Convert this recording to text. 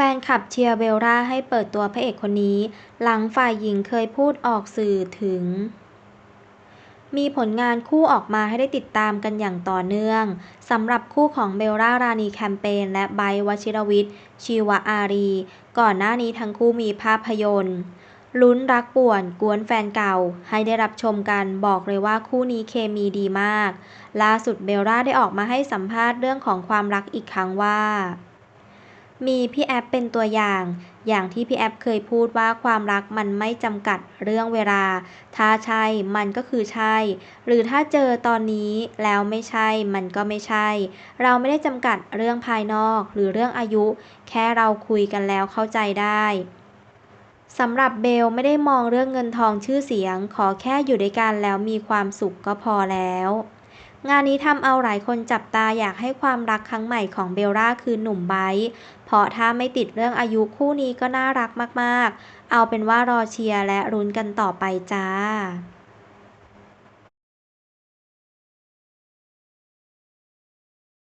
แฟนคลับเชียร์เบลล่าให้เปิดตัวพระเอกคนนี้ หลังฝ่ายหญิงเคยพูดออกสื่อถึง มีผลงานคู่ออกมาให้ได้ติดตามกันอย่างต่อเนื่องสำหรับคู่ของเบลล่ารานีแคมเปญและไบวชิรวิทย์ ชีวอารี ก่อนหน้านี้ทั้งคู่มีภาพยนตร์ลุ้นรักป่วนกวนแฟนเก่า ให้ได้รับชมกันบอกเลยว่าคู่นี้เคมีดีมาก ล่าสุดเบลล่าได้ออกมาให้สัมภาษณ์เรื่องของความรักอีกครั้งว่า มีพี่แอฟเป็นตัวอย่าง อย่างที่พี่แอฟเคยพูดว่าความรักมันไม่จำกัดเรื่องเวลา ถ้าใช่มันก็คือใช่ หรือถ้าเจอตอนนี้แล้วไม่ใช่มันก็ไม่ใช่ เราไม่ได้จำกัดเรื่องภายนอกหรือเรื่องอายุ แค่เราคุยกันแล้วเข้าใจได้สำหรับเบลไม่ได้มองเรื่องเงินทองชื่อเสียง ขอแค่อยู่ด้วยกันแล้วมีความสุขก็พอแล้ว งานนี้ทำเอาหลายคนจับตาอยากให้ความรักครั้งใหม่ของเบลล่าคือหนุ่มไบร์เพราะถ้าไม่ติดเรื่องอายุคู่นี้ก็น่ารักมากๆ เอาเป็นว่ารอเชียร์และรุ้นกันต่อไปจ้า